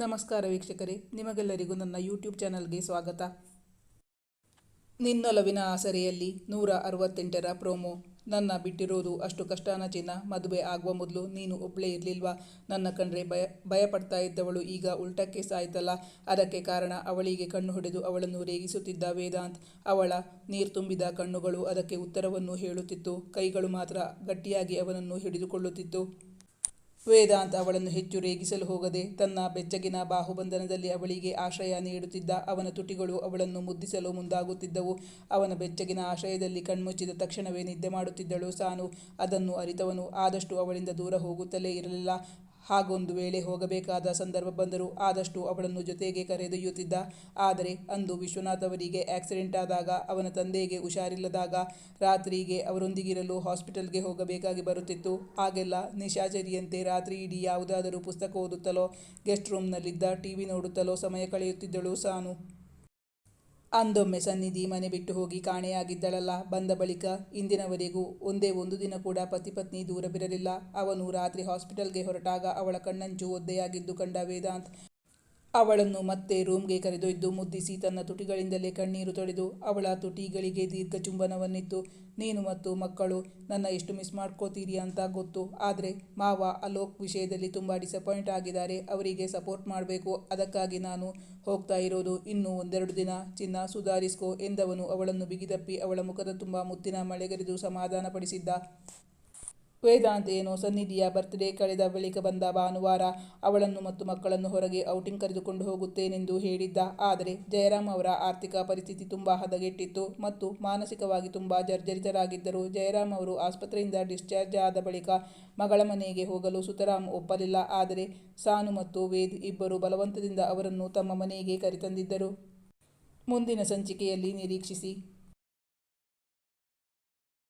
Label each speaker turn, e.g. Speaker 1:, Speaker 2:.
Speaker 1: ನಮಸ್ಕಾರ ವೀಕ್ಷಕರೇ, ನಿಮಗೆಲ್ಲರಿಗೂ ನನ್ನ ಯೂಟ್ಯೂಬ್ ಚಾನಲ್ಗೆ ಸ್ವಾಗತ. ನಿನ್ನೊಲವಿನ ಆಸರೆಯಲ್ಲಿ ನೂರ ಅರವತ್ತೆಂಟರ ಪ್ರೋಮೋ. ನನ್ನ ಬಿಟ್ಟಿರೋದು ಅಷ್ಟು ಕಷ್ಟಾನ ಚಿನ್ನ. ಮದುವೆ ಆಗುವ ಮೊದಲು ನೀನು ಒಬ್ಬಳೇ ಇರಲಿಲ್ವಾ? ನನ್ನ ಕಂಡ್ರೆ ಭಯ, ಭಯಪಡ್ತಾ ಇದ್ದವಳು ಈಗ ಉಲ್ಟಕ್ಕೆ ಸಾಯ್ತಲ್ಲ. ಅದಕ್ಕೆ ಕಾರಣ ಅವಳಿಗೆ ಕಣ್ಣು ಹೊಡೆದು ಅವಳನ್ನು ರೇಗಿಸುತ್ತಿದ್ದ ವೇದಾಂತ್. ಅವಳ ನೀರು ತುಂಬಿದ ಕಣ್ಣುಗಳು ಅದಕ್ಕೆ ಉತ್ತರವನ್ನು ಹೇಳುತ್ತಿತ್ತು. ಕೈಗಳು ಮಾತ್ರ ಗಟ್ಟಿಯಾಗಿ ಅವನನ್ನು ಹಿಡಿದುಕೊಳ್ಳುತ್ತಿತ್ತು. ವೇದಾಂತ್ ಅವಳನ್ನು ಹೆಚ್ಚು ರೇಗಿಸಲು ಹೋಗದೆ ತನ್ನ ಬೆಚ್ಚಗಿನ ಬಾಹುಬಂಧನದಲ್ಲಿ ಅವಳಿಗೆ ಆಶ್ರಯ ನೀಡುತ್ತಿದ್ದ ಅವನ ತುಟಿಗಳು ಅವಳನ್ನು ಮುದ್ದಿಸಲು ಮುಂದಾಗುತ್ತಿದ್ದವು. ಅವನ ಬೆಚ್ಚಗಿನ ಆಶ್ರಯದಲ್ಲಿ ಕಣ್ಮುಚ್ಚಿದ ತಕ್ಷಣವೇ ನಿದ್ದೆ ಮಾಡುತ್ತಿದ್ದಳು ಸಾನು. ಅದನ್ನು ಅರಿತವನು. ಆದಷ್ಟು ಅವಳಿಂದ ದೂರ ಹೋಗುತ್ತಲೇ ಇರಲಿಲ್ಲ. ಹಾಗೊಂದು ವೇಳೆ ಹೋಗಬೇಕಾದ ಸಂದರ್ಭ ಬಂದರೂ ಆದಷ್ಟು ಅವಳನ್ನು ಜೊತೆಗೆ ಕರೆದೊಯ್ಯುತ್ತಿದ್ದ. ಆದರೆ ಅಂದು ವಿಶ್ವನಾಥ್ ಅವರಿಗೆ ಆಕ್ಸಿಡೆಂಟ್ ಆದಾಗ, ಅವನ ತಂದೆಗೆ ಹುಷಾರಿಲ್ಲದಾಗ ರಾತ್ರಿಗೆ ಅವರೊಂದಿಗಿರಲು ಹಾಸ್ಪಿಟಲ್ಗೆ ಹೋಗಬೇಕಾಗಿ ಬರುತ್ತಿತ್ತು. ಆಗೆಲ್ಲ ನಿಶಾಚರಿಯಂತೆ ರಾತ್ರಿ ಇಡೀ ಯಾವುದಾದರೂ ಪುಸ್ತಕ ಓದುತ್ತಲೋ, ಗೆಸ್ಟ್ ರೂಮ್ನಲ್ಲಿದ್ದ ಟಿ ವಿ ನೋಡುತ್ತಲೋ ಸಮಯ ಕಳೆಯುತ್ತಿದ್ದಳು ಸಾನು. ಅಂದೊಮ್ಮೆ ಸನ್ನಿಧಿ ಮನೆ ಬಿಟ್ಟು ಹೋಗಿ ಕಾಣೆಯಾಗಿದ್ದಳಲ್ಲ. ಬಂದ ಬಳಿಕ ಇಂದಿನವರೆಗೂ ಒಂದೇ ಒಂದು ದಿನ ಕೂಡ ಪತಿ ಪತ್ನಿ ದೂರವಿರಲಿಲ್ಲ. ಅವನು ರಾತ್ರಿ ಹಾಸ್ಪಿಟಲ್ಗೆ ಹೊರಟಾಗ ಅವಳ ಕಣ್ಣಂಚು ಒದ್ದೆಯಾಗಿದ್ದು ಕಂಡ ವೇದಾಂತ್ ಅವಳನ್ನು ಮತ್ತೆ ರೂಮ್ಗೆ ಕರೆದೊಯ್ದು ಮುದ್ದಿಸಿ ತನ್ನ ತುಟಿಗಳಿಂದಲೇ ಕಣ್ಣೀರು ತೊಳೆದು, ಅವಳ ತುಟಿಗಳಿಗೆ ದೀರ್ಘ ಚುಂಬನವನ್ನಿತ್ತು. ನೀನು ಮತ್ತು ಮಕ್ಕಳು, ನನ್ನ ಎಷ್ಟು ಮಿಸ್ ಮಾಡ್ಕೋತೀರಿ ಅಂತ ಗೊತ್ತು. ಆದರೆ ಮಾವ ಅಲೋಕ್ ವಿಷಯದಲ್ಲಿ ತುಂಬ ಡಿಸಪಾಯಿಂಟ್ ಆಗಿದ್ದಾರೆ. ಅವರಿಗೆ ಸಪೋರ್ಟ್ ಮಾಡಬೇಕು. ಅದಕ್ಕಾಗಿ ನಾನು ಹೋಗ್ತಾ ಇರೋದು. ಇನ್ನೂ ಒಂದೆರಡು ದಿನ ಚಿನ್ನ ಸುಧಾರಿಸ್ಕೋ ಎಂದವನು ಅವಳನ್ನು ಬಿಗಿದಪ್ಪಿ ಅವಳ ಮುಖದ ತುಂಬ ಮುತ್ತಿನ ಮಳೆಗರೆದು ಸಮಾಧಾನಪಡಿಸಿದ್ದ. ವೇದಾಂತ್ ಏನೋ ಸನ್ನಿಧಿಯ ಬರ್ತ್ಡೇ ಕಳೆದ ಬಳಿಕ ಬಂದ ಭಾನುವಾರ ಅವಳನ್ನು ಮತ್ತು ಮಕ್ಕಳನ್ನು ಹೊರಗೆ ಔಟಿಂಗ್ ಕರೆದುಕೊಂಡು ಹೋಗುತ್ತೇನೆಂದು ಹೇಳಿದ್ದ. ಆದರೆ ಜಯರಾಮ್ ಅವರ ಆರ್ಥಿಕ ಪರಿಸ್ಥಿತಿ ತುಂಬ ಹದಗೆಟ್ಟಿತ್ತು ಮತ್ತು ಮಾನಸಿಕವಾಗಿ ತುಂಬ ಜರ್ಜರಿತರಾಗಿದ್ದರು. ಜಯರಾಮ್ ಅವರು ಆಸ್ಪತ್ರೆಯಿಂದ ಡಿಸ್ಚಾರ್ಜ್ ಆದ ಬಳಿಕ ಮಗಳ ಮನೆಗೆ ಹೋಗಲು ಸುತರಾಮ್ ಒಪ್ಪಲಿಲ್ಲ. ಆದರೆ ಸಾನು ಮತ್ತು ವೇದ್ ಇಬ್ಬರು ಬಲವಂತದಿಂದ ಅವರನ್ನು ತಮ್ಮ ಮನೆಗೆ ಕರೆತಂದಿದ್ದರು. ಮುಂದಿನ ಸಂಚಿಕೆಯಲ್ಲಿ ನಿರೀಕ್ಷಿಸಿ.